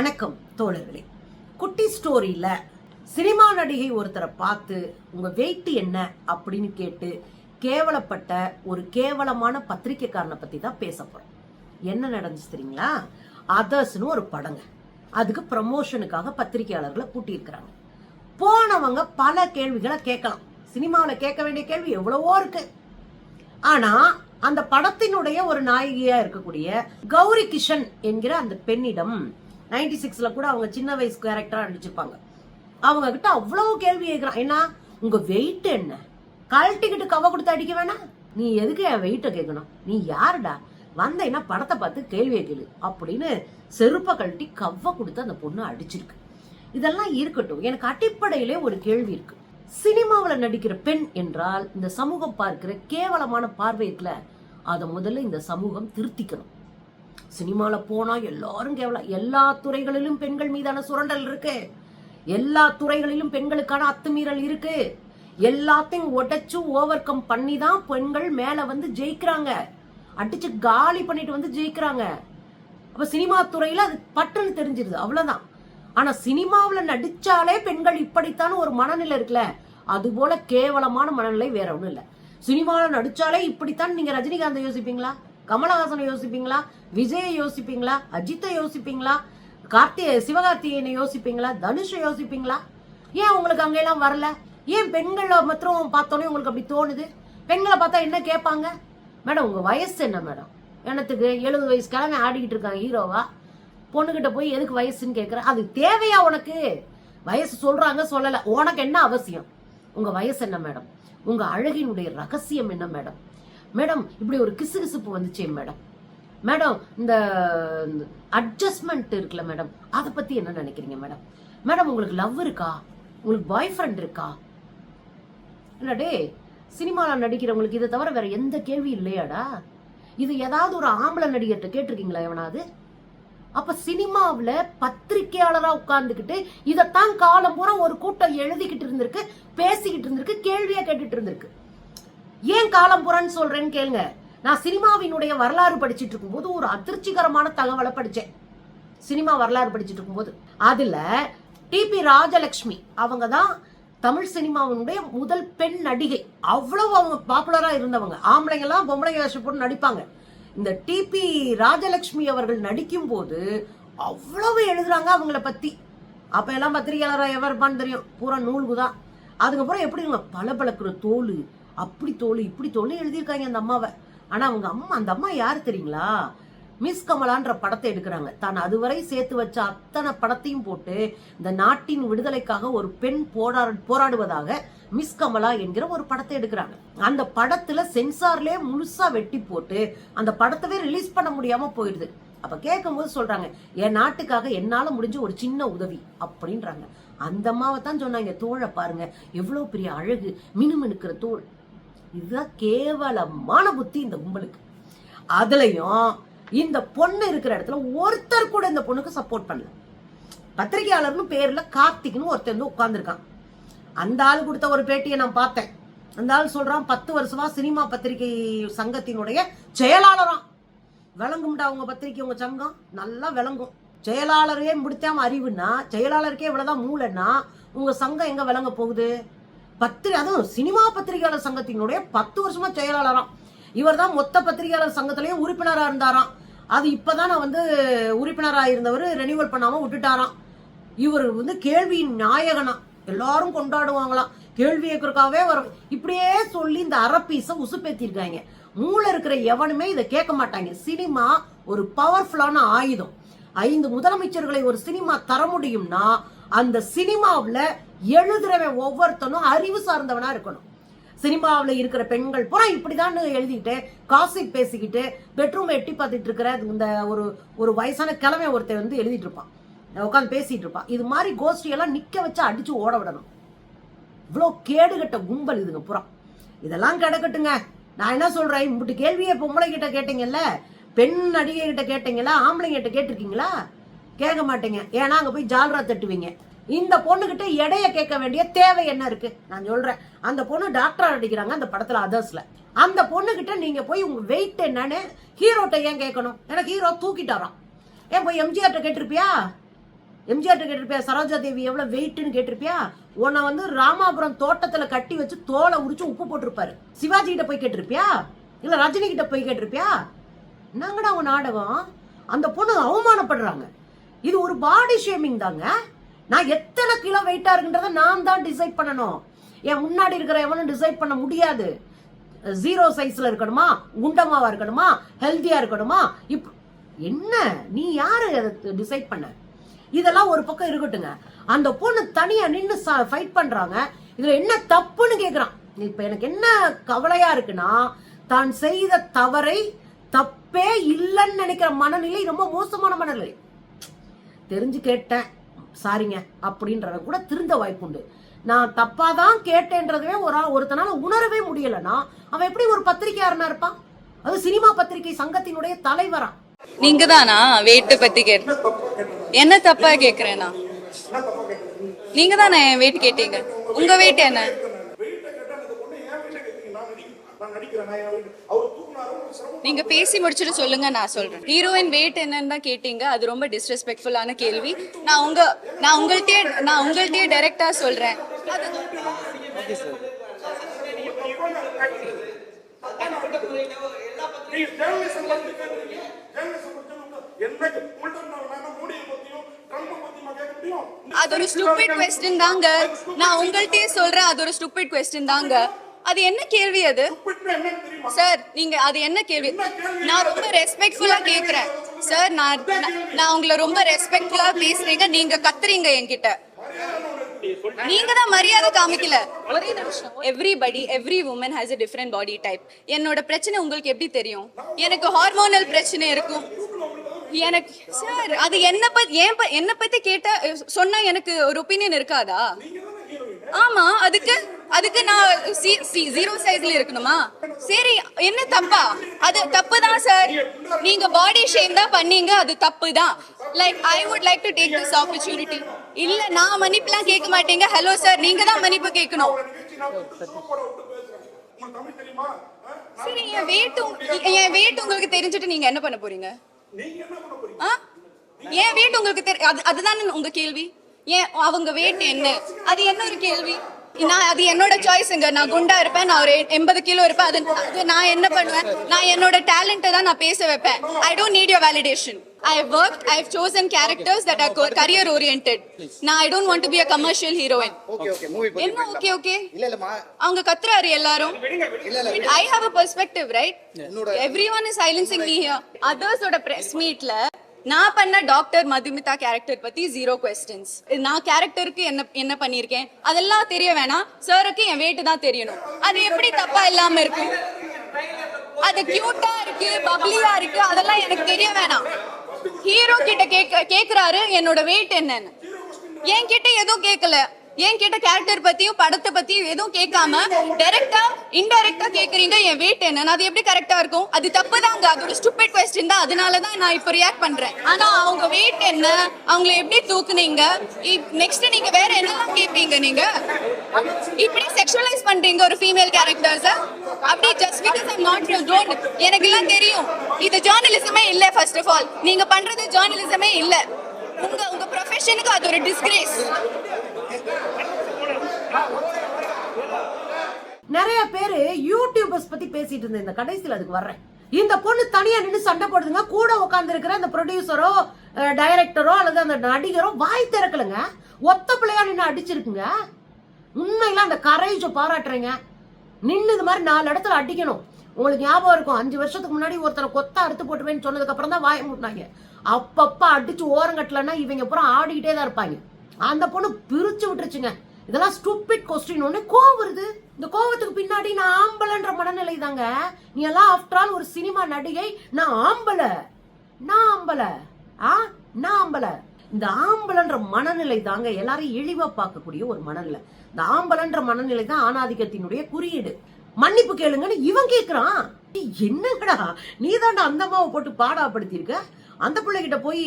வணக்கம் தோழர்களே. குட்டி ஸ்டோரியில சினிமா நடிகை ஒருத்தரை பார்த்து உங்க வெயிட் என்ன? அப்படின்னு கேட்டு கேவலப்பட்ட ஒரு கேவலமான பத்திரிக்கைக்காரனை பத்தி தான் பேச போறோம். என்ன நடந்துச்சு தெரியுங்களா? அதர்ஸ்னு ஒரு படங்க. அதுக்கு ப்ரமோஷனுக்காக பத்திரிகையாளர்களை கூட்டியிருக்கிறாங்க. போனவங்க பல கேள்விகளை கேட்கலாம். சினிமாவில் கேட்க வேண்டிய கேள்வி எவ்வளவோ இருக்கு. ஆனா அந்த படத்தினுடைய ஒரு நாயகியா இருக்கக்கூடிய கௌரி கிஷன் என்கிற அந்த பெண்ணிடம் 96 சிக்ஸ்ல கூட அவங்க சின்ன வயசு கேரக்டரா நடிச்சிருப்பாங்க. அவங்க கிட்ட அவ்வளவு கேள்வி கேட்கிறான் என்ன உங்க வெயிட் என்ன? கழட்டிக்கிட்டு கவ கொடுத்து அடிக்க வேணாம். நீ எதுக்கு என் வெயிட்ட கேட்கணும் நீ யாருடா? வந்தேன்னா படத்தை பார்த்து கேள்வியை கேளு அப்படின்னு செருப்பை கழட்டி கவ்வ கொடுத்து அந்த பொண்ணு அடிச்சிருக்கு. இதெல்லாம் இருக்கட்டும். எனக்கு அடிப்படையிலே ஒரு கேள்வி இருக்கு. சினிமாவில் நடிக்கிற பெண் என்றால் இந்த சமூகம் பார்க்கிற கேவலமான பார்வை இருக்குல்ல அதை முதல்ல இந்த சமூகம் திருத்திக்கணும். சினிமாவில் போனா எல்லாரும் கேவலம். எல்லா துறைகளிலும் பெண்கள் மீதான சுரண்டல் இருக்கு. எல்லா துறைகளிலும் பெண்களுக்கான அத்துமீறல் இருக்கு. எல்லாத்தையும் உடைச்சு ஓவர் கம் பண்ணி தான் பெண்கள் மேல வந்து ஜெயிக்கிறாங்க. அடிச்சு காலி பண்ணிட்டு வந்து ஜெயிக்கிறாங்க. அப்ப சினிமா துறையில அது பட்டுன்னு தெரிஞ்சிருது. அவ்வளவுதான். ஆனா சினிமாவில் நடிச்சாலே பெண்கள் இப்படித்தான் ஒரு மனநிலை இருக்குல்ல. அது போல கேவலமான மனநிலை வேற ஒண்ணும் இல்ல. சினிமாவில் நடிச்சாலே இப்படித்தான் நீங்க ரஜினிகாந்தை யோசிப்பீங்களா? கமலஹாசனை யோசிப்பீங்களா? விஜயை யோசிப்பீங்களா? அஜித்தை யோசிப்பீங்களா? கார்த்திகை சிவகார்த்திகேயனை யோசிப்பீங்களா? தனுஷை யோசிப்பீங்களா? ஏன் உங்களுக்கு அங்கெல்லாம் வரல? ஏன் பெண்களை மாத்திரம் பார்த்தோன்னே உங்களுக்கு அப்படி தோணுது? பெண்களை பார்த்தா என்ன கேட்பாங்க? மேடம் உங்க வயசு என்ன மேடம்? எனத்துக்கு எழுபது வயசு கிழமை ஆடிக்கிட்டு இருக்காங்க ஹீரோவா? பொண்ணுகிட்ட போய் எதுக்கு வயசுன்னு கேட்குற? அது தேவையா உனக்கு? வயசு சொல்றாங்க சொல்லலை. உனக்கு என்ன அவசியம்? உங்க வயசு என்ன மேடம்? உங்க அழகினுடைய ரகசியம் என்ன மேடம்? மேடம் இப்படி ஒரு கிசுகிசுப்பு வந்துச்சே மேடம். மேடம் இந்த அட்ஜஸ்ட்மெண்ட் இருக்குல்ல மேடம் அதை பத்தி என்ன நினைக்கிறீங்க மேடம்? மேடம் உங்களுக்கு லவ் இருக்கா? உங்களுக்கு பாய் ஃப்ரெண்ட் இருக்கா என்னடே சினிமாவில் நடிக்கிறவங்களுக்கு இதை தவிர வேற எந்த கேள்வி இல்லையாடா? இது ஏதாவது ஒரு ஆம்பளை நடிகர்கிட்ட கேட்டிருக்கீங்களா எவனாவது? அப்ப சினிமாவில் பத்திரிக்கையாளரா உட்கார்ந்துகிட்டு இதைத்தான் காலம் பூரா ஒரு கூட்டம் எழுதிக்கிட்டு இருந்திருக்கு பேசிக்கிட்டு இருந்திருக்கு கேள்வியா கேட்டுட்டு இருந்திருக்கு. ஏன் காலம் புறான்னு சொல்றேன்னு கேளுங்க. நான் சினிமாவினுடைய வரலாறு படிச்சுட்டு இருக்கும்போது ஒரு அதிர்ச்சிகரமான தகவலை படித்தேன் சினிமா வரலாறு படிச்சுட்டு இருக்கும்போது. அதில் டிபி ராஜலட்சுமி அவங்க தான் தமிழ் சினிமாவினுடைய முதல் பெண் நடிகை. அவ்வளவு அவங்க பாப்புலராக இருந்தவங்க. ஆம்பளைங்கெல்லாம் பொம்பளைங்க வேஷம் போட்டு நடிப்பாங்க. இந்த டிபி ராஜலட்சுமி அவர்கள் நடிக்கும் போது அவ்வளவு எழுதுறாங்க அவங்கள பற்றி அப்போ எல்லாம் பத்திரிகையாளராக எவர் இருப்பான்னு தெரியும். பூரா நூல்கு தான் அதுக்கப்புறம் எப்படிங்க பளபளக்கிற தோல் அப்படி தோல் இப்படி தோல் எழுதியிருக்காங்க அந்த அம்மாவை. ஆனால் அவங்க அம்மா அந்த அம்மா யார் தெரியுங்களா? மிஸ் கமலான்ற படத்தை எடுக்கிறாங்க. தான் அதுவரை சேர்த்து வச்ச அத்தனை படத்தையும் போட்டு இந்த நாட்டின் விடுதலைக்காக ஒரு பெண் போரா போராடுவதாக மிஸ் கமலா என்கிற ஒரு படத்தை எடுக்கிறாங்க. அந்த படத்துல சென்சார்லயே முழுசா வெட்டி போட்டு அந்த படத்தவே ரிலீஸ் பண்ண முடியாம போயிடுது. அப்ப கேட்கும்போது சொல்றாங்க என் நாட்டுக்காக என்னால முடிஞ்ச ஒரு சின்ன உதவி அப்படின்றாங்க. அந்த அம்மாவை தான் சொன்னாங்க தோழை பாருங்க எவ்வளவு பெரிய அழகு மினுமினுக்கிற தோல் இதுதான் கேவலமான புத்தி இந்த கும்பலுக்கு. அதுலயும் இந்த பொண்ணு இருக்கிற இடத்துல ஒருத்தர் கூட இந்த பொண்ணுக்கு சப்போர்ட் பண்ணல. பத்திரிகையாளர்னு பேர்ல கார்த்திக்னு ஒருத்தர் வந்து உட்கார்ந்துருக்கான். அந்த ஆள் கொடுத்த ஒரு பேட்டியை நான் பார்த்தேன். அந்த ஆள் சொல்றான் பத்து வருஷமா சினிமா பத்திரிகை சங்கத்தினுடைய செயலாளராம். விளங்கும்டா உங்க பத்திரிக்கை உங்க சங்கம். நல்லா விளங்கும். செயலாளரே முடித்தாம அறிவுன்னா செயலாளருக்கே இவ்வளவுதான் மூளைன்னா உங்க சங்கம் எங்க விளங்க போகுது? பத்திரி அதுவும் சினிமா பத்திரிகையாளர் சங்கத்தினுடைய பத்து வருஷமா செயலாளராம். இவர் தான் மொத்த பத்திரிகையாளர் சங்கத்திலயும் உறுப்பினரா இருந்தாராம். அது இப்பதான் நான் வந்து உறுப்பினரா இருந்தவர் ரெனியூவல் பண்ணாம விட்டுட்டாராம். இவர் வந்து கேள்வியின் நாயகனா. எல்லாரும் கொண்டாடுவாங்களாம். கேள்வி கேட்கறதுக்காகவே வரும் இப்படியே சொல்லி இந்த அரப்பீச உசுப்பேத்திருக்காங்க. மூளை இருக்கிற எவனுமே இதை கேட்க மாட்டாங்க. சினிமா ஒரு பவர்ஃபுல்லான ஆயுதம். ஐந்து முதலமைச்சர்களை ஒரு சினிமா தர முடியும்னா அந்த சினிமாவில் எழுதுறவன் ஒவ்வொருத்தனும் அறிவு சார்ந்தவனா இருக்கணும். சினிமாவில் இருக்கிற பெண்கள் பூரா இப்படிதான் எழுதிக்கிட்டு காசி பேசிக்கிட்டு பெட்ரூம் எட்டி பார்த்துட்டு இருக்கிற இந்த ஒரு ஒரு வயசான கிழமை ஒருத்தர் வந்து எழுதிட்டு இருப்பான். உட்காந்து பேசிட்டு இருப்பான். இது மாதிரி கோஷ்டியெல்லாம் நிற்க நிக்க வச்சு அடிச்சு ஓட விடணும். இவ்வளோ கேடுகட்ட கும்பல் இதுங்க புறம் இதெல்லாம் கிடக்கட்டுங்க. நான் என்ன சொல்றேன்? இப்படி கேள்வியை பொம்பளை கிட்ட கேட்டீங்கல்ல? பெண் நடிகை கிட்ட கேட்டீங்களா? ஆம்பளை கிட்ட கேட்டிருக்கீங்களா? கேட்க மாட்டேங்க. ஏன்னா அங்க போய் ஜால்ரா தட்டுவீங்க. இந்த பொண்ணுகிட்ட எடைய கேட்க வேண்டிய தேவை என்ன இருக்கு? நான் சொல்றேன். அந்த பொண்ணு டாக்டரா நடிக்கிறாங்க அந்த படத்துல அதர்ஸ்ல அந்த பொண்ணு கிட்ட நீங்க போய் உங்க வெயிட் என்னன்னு ஹீரோட்ட ஏன் கேட்கணும்? எனக்கு ஹீரோ தூக்கிட்டாராம். ஏன் போய் எம்ஜிஆர்ட்ட கேட்டிருப்பியா? எம்ஜிஆர்ட்ட கேட்டிருப்பியா? சரோஜா தேவி எவ்வளவு வெயிட்னு கேட்டிருப்பியா? உன்னை வந்து ராமாபுரம் தோட்டத்துல கட்டி வச்சு தோலை உரிச்சு உப்பு போட்டிருப்பாரு. சிவாஜி கிட்ட போய் கேட்டிருப்பியா? இல்ல ரஜினி கிட்ட போய் கேட்டிருப்பியா? என்னங்கடா உன் நாடகம்? அந்த பொண்ணு அவமானப்படுறாங்க. இது ஒரு பாடி ஷேமிங் தாங்க. நான் எத்தனை கிலோ வெயிட்டா இருக்குன்றத நான் தான் டிசைட் பண்ணணும். என் முன்னாடி இருக்கிற எவனும் டிசைட் பண்ண முடியாது. ஜீரோ சைஸ்ல இருக்கணுமா? குண்டமாவா இருக்கணுமா? ஹெல்த்தியா இருக்கணுமா? இப் என்ன? நீ யாரு அதை டிசைட் பண்ண? இதெல்லாம் ஒரு பக்கம் இருக்கட்டுங்க. அந்த பொண்ணு தனியா நின்று ஃபைட் பண்றாங்க. இதுல என்ன தப்புன்னு கேக்குறான். இப்ப எனக்கு என்ன கவலையா இருக்குன்னா தான் செய்த தவறை தப்பே இல்லைன்னு நினைக்கிற மனநிலை ரொம்ப மோசமான மனநிலை. தெரிஞ்சு கேட்டேன். சாரிங்க அப்படின்றத கூட திருந்த வாய்ப்புண்டு. நான் தப்பா தான் கேட்டேன்றதவே ஒரு ஆள் ஒருத்தனால உணரவே முடியலன்னா அவன் எப்படி ஒரு பத்திரிக்கையாளனா இருப்பான்? அது சினிமா பத்திரிகை சங்கத்தினுடைய தலைவரா? நீங்க தானா வெயிட் பத்தி கேட்டு என்ன தப்பா கேக்குறேனா? நீங்க தானே என் வெயிட் கேட்டீங்க? உங்க வெயிட் என்ன? நீங்க பேசி முடிச்சுட்டு சொல்லுங்க நான் சொல்றேன். ஹீரோயின் வெயிட் என்னன்னு தான் கேட்டீங்க. அது ரொம்ப டிஸ்ரெஸ்பெக்ட்ஃபுல்லான கேள்வி. நான் உங்க நான் உங்கள்ட்டயே நான் உங்கள்கிட்டயே டைரக்டா சொல்றேன். அது ஒரு ஸ்டூபிட் கொஸ்டின் தாங்க. நான் உங்கள்கிட்டயே சொல்றேன் அது ஒரு ஸ்டூபிட் கொஸ்டின் தாங்க. அது என்ன கேள்வி அது? சார் நீங்க அது என்ன கேள்வி? நான் ரொம்ப ரெஸ்பெக்ட்ஃபுல்லா கேக்குறேன். சார் நான் நான்- உங்களை ரொம்ப ரெஸ்பெக்ட்ஃபுல்லா பேசுறீங்க. நீங்க கத்துறீங்க என்கிட்ட. நீங்க தான் மரியாதை காமிக்கல. Everybody every woman has a different body type என்னோட பிரச்சனை உங்களுக்கு எப்படி தெரியும்? எனக்கு ஹார்மோனல் பிரச்சனை இருக்கும். எனக்கு சார் அது என்ன பத்தி ஏன் ப- என்ன பத்தி கேட்டா சொன்னா எனக்கு ஒரு ஒப்பீனியன் இருக்காதா? ஆமா அதுக்கு அதுக்கு நான் ஜீரோ சைஸ்ல இருக்கணுமா? சரி என்ன தப்பா? அது தப்பு தான் சார் நீங்க பாடி ஷேம் தான் பண்ணீங்க அது தப்பு தான் like I would like to take this opportunity இல்ல நான் மன்னிப்புலாம் கேட்க மாட்டீங்க. ஹலோ சார் நீங்க தான் மன்னிப்பு கேட்கணும். சரி என் வெயிட் என் வெயிட் உங்களுக்கு தெரிஞ்சுட்டு நீங்க என்ன பண்ண போறீங்க? என் வெயிட் உங்களுக்கு அதுதானே உங்க கேள்வி? ஏன் அவங்க வெயிட் என்ன? அது என்ன ஒரு கேள்வி? நான் அது என்னோட சாய்ஸுங்க நான் குண்டா இருப்பேன் நான் ஒரு எண்பது கிலோ இருப்பேன். அது அது நான் என்ன பண்ணுவேன்? நான் என்னோட டேலண்ட்டை தான் நான் பேச வைப்பேன். I don't need your validation I work I have chosen characters that are career oriented நான் I don't want to be a commercial heroine okay okay movie பத்தி என்ன ஓகே ஓகே அவங்க கத்துறாரு எல்லாரும். இல்ல இல்ல I have a perspective right everyone is silencing me here அதர்ஸோட press மீட்ல நான் பண்ண டாக்டர் மதுமிதா கேரக்டர் பத்தி ஜீரோ கொஸ்டின்ஸ் நான் கேரக்டருக்கு என்ன என்ன பண்ணிருக்கேன் அதெல்லாம் தெரிய வேணாம். சாருக்கு என் வெயிட் தான் தெரியணும். அது எப்படி தப்பா இல்லாம இருக்கும்? அது கியூட்டா இருக்கு பப்ளியா இருக்கு அதெல்லாம் எனக்கு தெரிய வேணாம். ஹீரோ கிட்ட கேக்குறாரு என்னோட வெயிட் என்னன்னு. என்கிட்ட எதுவும் கேட்கல ஏன் கேட்ட கேரக்டர் பத்தியும் படத்தை பத்தியும் எதுவும் கேட்காம டைரக்டா இன்டைரக்டா கேக்குறீங்க என் வெயிட் என்னன்னு அது எப்படி கரெக்டா இருக்கும்? அது தப்பு தாங்க அது ஒரு ஸ்டூபிட் கொஸ்டின் தான். அதனால தான் நான் இப்போ ரியாக்ட் பண்றேன். ஆனா அவங்க வெயிட் என்ன? அவங்கள எப்படி தூக்குனீங்க? நெக்ஸ்ட் நீங்க வேற என்னெல்லாம் கேட்பீங்க நீங்க? இப்படி செக்ஷுவலைஸ் பண்றீங்க ஒரு ஃபீமேல் கேரக்டர்ஸ் அப்படி just because I'm not don't எனக்கு எல்லாம் தெரியும். இது ஜேர்னலிசமே இல்ல ஃபர்ஸ்ட் ஆஃப் ஆல் நீங்க பண்றது ஜேர்னலிசமே இல்ல. உங்க உங்க ப்ரொஃபஷனுக்கு அது ஒரு டிஸ்கிரேஸ் நிறைய பேர் யூடியூபர்ஸ் பத்தி பேசிட்டு இருந்தேன் இந்த கடைசியில் அதுக்கு வர்றேன். இந்த பொண்ணு தனியா நின்று சண்டை போடுதுங்க. கூட உட்கார்ந்து இருக்கிற அந்த ப்ரொடியூசரோ டைரக்டரோ அல்லது அந்த நடிகரோ வாய் திறக்கலங்க. ஒத்த பிள்ளையா நின்று அடிச்சிருக்குங்க. உண்மையில அந்த கரேஜ பாராட்டுறேங்க. நின்று இது மாதிரி நாலு இடத்துல அடிக்கணும். உங்களுக்கு ஞாபகம் இருக்கும் அஞ்சு வருஷத்துக்கு முன்னாடி ஒருத்தனை கொத்தா அறுத்து போட்டுவேன்னு சொன்னதுக்கு அப்புறம் தான் வாய மூட்டினாங்க அப்பப்ப அடிச்சு ஓரங்கட்டலன்னா இவங்க அப்புறம் ஆடிக்கிட்டே தான் இருப்பாங்க. அந்த பொண்ணு பிரிச்சு விட்டுருச்சுங்க. இதெல்லாம் ஸ்டூபிட் கொஸ்டின் ஒண்ணு கோவம் வருது. இந்த கோவத்துக்கு பின்னாடி நான் ஆம்பளன்ற மனநிலை தாங்க. நீ எல்லாம் ஆஃப்டர் ஆல் ஒரு சினிமா நடிகை. நான் ஆம்பள. நான் ஆம்பள. ஆ? நான் ஆம்பள. இந்த ஆம்பளன்ற மனநிலை தாங்க எல்லாரையும் இழிவா பார்க்கக்கூடிய ஒரு மனநிலை. இந்த ஆம்பளன்ற மனநிலை தான் ஆணாதிக்கத்தினுடைய குறியீடு. மன்னிப்பு கேளுங்கன்னு இவன் கேட்கிறான் என்னங்கடா? நீ தாண்டா அந்த அம்மாவை போட்டு பாடாப்படுத்தியிருக்க? அந்த பிள்ளைகிட்ட போய்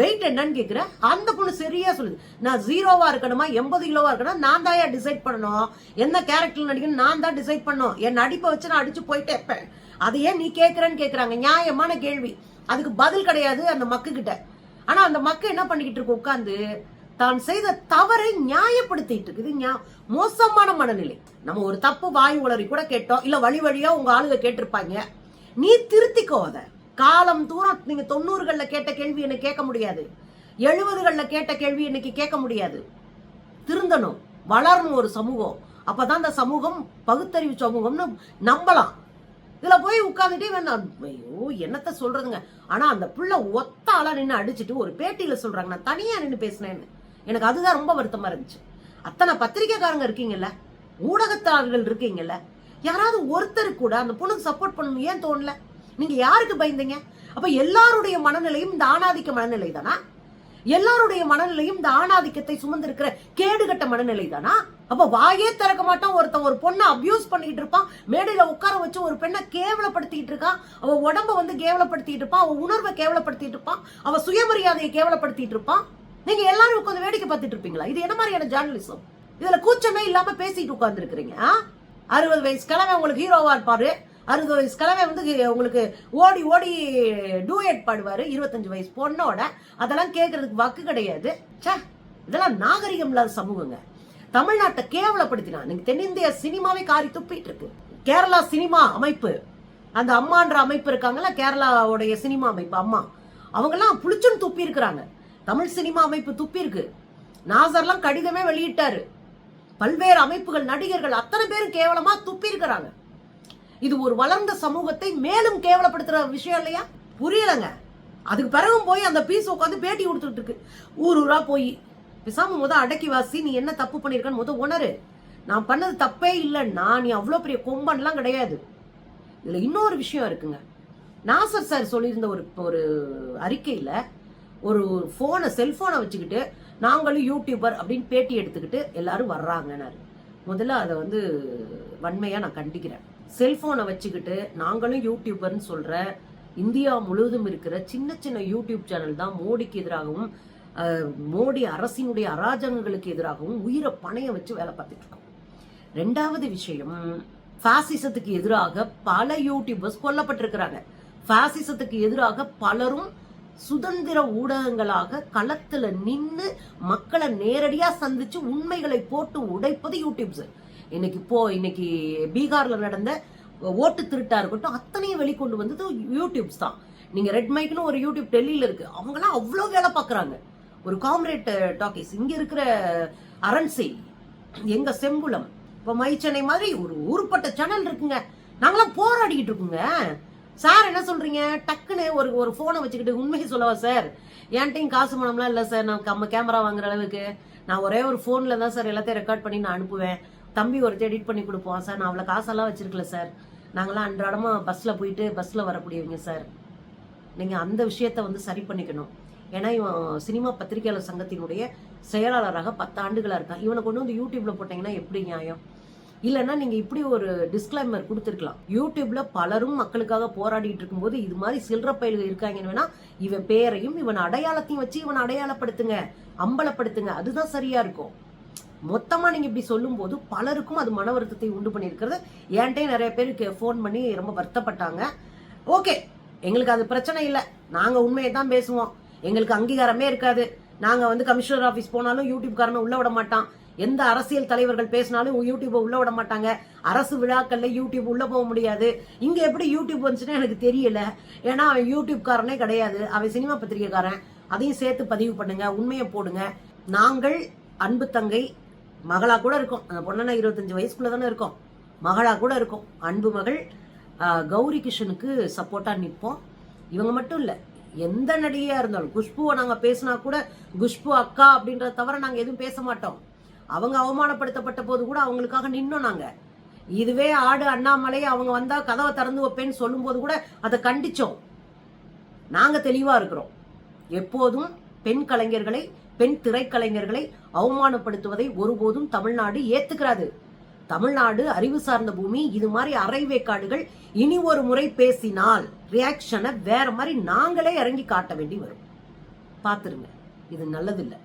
வெயிட் என்னன்னு கேட்குற அந்த பொண்ணு சரியா சொல்லுது. நான் ஜீரோவா இருக்கணுமா? எண்பது கிலோவா இருக்கணும்? நான் தான் டிசைட் பண்ணணும். என்ன கேரக்டர் நடிக்கணும் நான் தான் டிசைட் பண்ணணும். என் நடிப்பை வச்சு நான் அடிச்சு போயிட்டே இருப்பேன். அதையே ஏன் நீ கேட்குறேன்னு கேட்குறாங்க நியாயமான கேள்வி. அதுக்கு பதில் கிடையாது அந்த மக்கு கிட்ட. ஆனா அந்த மக்கு என்ன பண்ணிக்கிட்டு இருக்கு? உட்காந்து தான் செய்த தவறை நியாயப்படுத்திட்டு இருக்குது மோசமான மனநிலை. நம்ம ஒரு தப்பு வாய் உளறி கூட கேட்டோம். இல்ல வழி வழியா உங்க ஆளுங்க கேட்டிருப்பாங்க. நீ திருத்திக்கோ அதை. காலம் தூரம் நீங்க தொண்ணூறுகள்ல கேட்ட கேள்வி என்னை கேட்க முடியாது. எழுபதுகள்ல கேட்ட கேள்வி இன்னைக்கு கேட்க முடியாது. திருந்தணும் வளரணும் ஒரு சமூகம். அப்பதான் அந்த சமூகம் பகுத்தறிவு சமூகம்னு நம்பலாம். இதுல போய் உட்காந்துட்டே வேணும் ஐயோ என்னத்த சொல்றதுங்க? ஆனா அந்த புள்ள ஒத்த ஆளா நின்று அடிச்சுட்டு ஒரு பேட்டியில சொல்றாங்க. நான் தனியா நின்று பேசினேன்னு. எனக்கு அதுதான் ரொம்ப வருத்தமா இருந்துச்சு. அத்தனை பத்திரிக்கைக்காரங்க இருக்கீங்கல்ல? ஊடகத்தாளர்கள் இருக்கீங்கல்ல? யாராவது ஒருத்தர் கூட அந்த பொண்ணுக்கு சப்போர்ட் பண்ணணும் ஏன் தோணல? நீங்க யாருக்கு பயந்தீங்க? அப்ப எல்லாருடைய மனநிலையும் இந்த ஆணாதிக்க மனநிலை தானா எல்லாருடைய மனநிலையும் இந்த ஆணாதிக்கத்தை சுமந்திருக்கிற கேடுகட்ட மனநிலை தானா அப்ப வாயே திறக்க மாட்டான் ஒருத்தன் ஒரு பொண்ணை அபியூஸ் பண்ணிட்டு இருப்பான். மேடையில உட்கார வச்சு ஒரு பெண்ணை கேவலப்படுத்திட்டு இருக்கான். அவ உடம்ப வந்து கேவலப்படுத்திட்டு இருப்பான். அவன் உணர்வை கேவலப்படுத்திட்டு இருப்பான். அவ சுயமரியாதையை கேவலப்படுத்திட்டு இருப்பான். நீங்க எல்லாரும் உட்காந்து வேடிக்கை பார்த்துட்டு இருப்பீங்களா? இது என்ன மாதிரியான ஜேர்னலிசம் இதுல கூச்சமே இல்லாம பேசிட்டு உட்கார்ந்து இருக்கிறீங்க அறுபது வயசு கிழமை உங்களுக்கு ஹீரோவா இருப்பாரு அறுபது வயசு கிழமை வந்து உங்களுக்கு ஓடி ஓடி டூயட் பாடுவாரு இருபத்தஞ்சு வயசு பொண்ணோட. அதெல்லாம் கேட்கறதுக்கு வாக்கு கிடையாது. ச்சே இதெல்லாம் நாகரிகம் இல்லாத சமூகங்க. தமிழ்நாட்டை கேவலப்படுத்தினா நீங்க தென்னிந்திய சினிமாவே காரி துப்பிட்டு இருக்கு. கேரளா சினிமா அமைப்பு. அந்த அம்மான்ற அமைப்பு இருக்காங்கல்ல கேரளாவுடைய சினிமா அமைப்பு அம்மா. அவங்கெல்லாம் புளிச்சுன்னு துப்பி இருக்கிறாங்க. தமிழ் சினிமா அமைப்பு துப்பி இருக்கு. நாசர்லாம் கடிதமே வெளியிட்டாரு. பல்வேறு அமைப்புகள் நடிகர்கள் அத்தனை பேரும் கேவலமா துப்பி இருக்கிறாங்க. இது ஒரு வளர்ந்த சமூகத்தை மேலும் கேவலப்படுத்துற விஷயம் இல்லையா? புரியலங்க. அதுக்கு பிறகும் போய் அந்த பீஸ் உட்காந்து பேட்டி கொடுத்துட்டு இருக்கு. ஊர் ஊரா போய் பிசாம முத அடக்கி வாசி நீ என்ன தப்பு பண்ணிருக்கன்னு முத உணரு. நான் பண்ணது தப்பே இல்லைன்னா நீ அவ்வளோ பெரிய கொம்பன்லாம் கிடையாது. இதுல இன்னொரு விஷயம் இருக்குங்க. நாசர் சார் சொல்லியிருந்த ஒரு ஒரு அறிக்கையில ஒரு ஃபோனை செல்போனை வச்சுக்கிட்டு நாங்களும் யூடியூபர் அப்படின்னு பேட்டி எடுத்துக்கிட்டு எல்லாரும் வர்றாங்கன்னாரு. முதல்ல அதை வந்து வன்மையா நான் கண்டிக்கிறேன். செல்போனை வச்சுக்கிட்டு நாங்களும் யூடியூபர்னு சொல்ற இந்தியா முழுவதும் இருக்கிற சின்ன சின்ன யூடியூப் சேனல் தான் மோடிக்கு எதிராகவும் மோடி அரசினுடைய அராஜகங்களுக்கு எதிராகவும் உயிரை பணைய வச்சு வேலை பார்த்துட்டு இருக்கோம். ரெண்டாவது விஷயம் பாசிசத்துக்கு எதிராக பல யூடியூபர்ஸ் கொல்லப்பட்டிருக்கிறாங்க. பாசிசத்துக்கு எதிராக பலரும் சுதந்திர ஊடகங்களாக களத்துல நின்று மக்களை நேரடியா சந்திச்சு உண்மைகளை போட்டு உடைப்பது யூடியூப்ஸ் இன்னைக்கு போ இன்னைக்கு பீகார்ல நடந்த ஓட்டு திருட்டா இருக்கட்டும் அத்தனையும் வெளிக்கொண்டு வந்தது யூடியூப்ஸ் தான். நீங்க ரெட் மைக்னு ஒரு யூடியூப் டெல்லியில இருக்கு. அவங்கலாம் அவ்வளோ வேலை பார்க்குறாங்க. ஒரு காம்ரேட் டாக்கிஸ் இங்க இருக்கிற அரண்சை எங்க செம்புலம் இப்போ மைச்சென்னை மாதிரி ஒரு ஊருப்பட்ட சேனல் இருக்குங்க. நாங்களாம் போராடிக்கிட்டு இருக்கோங்க. சார் என்ன சொல்றீங்க? டக்குன்னு ஒரு ஒரு போனை வச்சுக்கிட்டு உண்மையை சொல்லவா சார்? என்கிட்டையும் காசு பணம்லாம் இல்லை சார். நான் நம்ம கேமரா வாங்குற அளவுக்கு. நான் ஒரே ஒரு ஃபோன்ல தான் சார் எல்லாத்தையும் ரெக்கார்ட் பண்ணி நான் அனுப்புவேன். தம்பி ஒருத்தர் எடிட் பண்ணி கொடுப்போம் சார். நான் அவ்வளோ காசெல்லாம் வச்சுருக்கல சார். நாங்களாம் அன்றாடமாக பஸ்ஸில் போயிட்டு பஸ்ஸில் வரக்கூடியவங்க சார். நீங்கள் அந்த விஷயத்த வந்து சரி பண்ணிக்கணும். ஏன்னா இவன் சினிமா பத்திரிகையாளர் சங்கத்தினுடைய செயலாளராக பத்து ஆண்டுகளாக இருக்கான். இவனை கொண்டு வந்து யூடியூப்பில் போட்டீங்கன்னா எப்படி நியாயம்? இல்லைன்னா நீங்கள் இப்படி ஒரு டிஸ்க்ளைமர் கொடுத்துருக்கலாம். யூடியூப்பில் பலரும் மக்களுக்காக போராடிட்டு இருக்கும்போது இது மாதிரி சில்லற பயில்கள் இருக்காங்கன்னு வேணா இவன் பேரையும் இவன் அடையாளத்தையும் வச்சு இவனை அடையாளப்படுத்துங்க அம்பலப்படுத்துங்க. அதுதான் சரியாக இருக்கும். மொத்தமாக நீங்கள் இப்படி சொல்லும்போது பலருக்கும் அது மன வருத்தத்தை உண்டு பண்ணியிருக்கிறது. என்கிட்டயும் நிறைய பேருக்கு ஃபோன் பண்ணி ரொம்ப வருத்தப்பட்டாங்க. ஓகே எங்களுக்கு அது பிரச்சனை இல்லை. நாங்கள் உண்மையை தான் பேசுவோம். எங்களுக்கு அங்கீகாரமே இருக்காது. நாங்கள் வந்து கமிஷனர் ஆஃபீஸ் போனாலும் யூடியூப்காரனை உள்ள விட மாட்டான். எந்த அரசியல் தலைவர்கள் பேசினாலும் யூடியூப்பை உள்ள விட மாட்டாங்க. அரசு விழாக்கள்ல யூடியூப் உள்ள போக முடியாது. இங்க எப்படி யூடியூப் வந்துச்சுன்னா எனக்கு தெரியல. ஏன்னா அவன் யூடியூப்காரனே கிடையாது. அவன் சினிமா பத்திரிகைக்காரன். அதையும் சேர்த்து பதிவு பண்ணுங்க உண்மையை போடுங்க. நாங்கள் அன்பு தங்கை மகளா கூட இருக்கும். அந்த பொண்ணனா இருபத்தஞ்சு வயசுக்குள்ள தானே இருக்கும். மகளா கூட இருக்கும். அன்பு மகள் கௌரி கிஷனுக்கு சப்போர்ட்டாக நிற்போம் இவங்க மட்டும் இல்லை எந்த நடிகையாக இருந்தாலும் குஷ்புவை நாங்கள் பேசினா கூட குஷ்பு அக்கா அப்படின்றத தவிர நாங்கள் எதுவும் பேச மாட்டோம். அவங்க அவமானப்படுத்தப்பட்ட போது கூட அவங்களுக்காக நின்னோம் நாங்கள் இதுவே ஆடு அண்ணாமலை அவங்க வந்தால் கதவை திறந்து வைப்பேன்னு சொல்லும்போது கூட அதை கண்டித்தோம் நாங்கள் தெளிவாக இருக்கிறோம். எப்போதும் பெண் கலைஞர்களை பெண் திரைக்கலைஞர்களை அவமானப்படுத்துவதை ஒருபோதும் தமிழ்நாடு ஏத்துக்கிறாது. தமிழ்நாடு அறிவு சார்ந்த பூமி இது மாதிரி அரைவேக்காடுகள் இனி ஒரு முறை பேசினால் ரியாக்ஷனை வேற மாதிரி நாங்களே இறங்கி காட்ட வேண்டி வரும். பார்த்துருங்க இது நல்லதில்லை.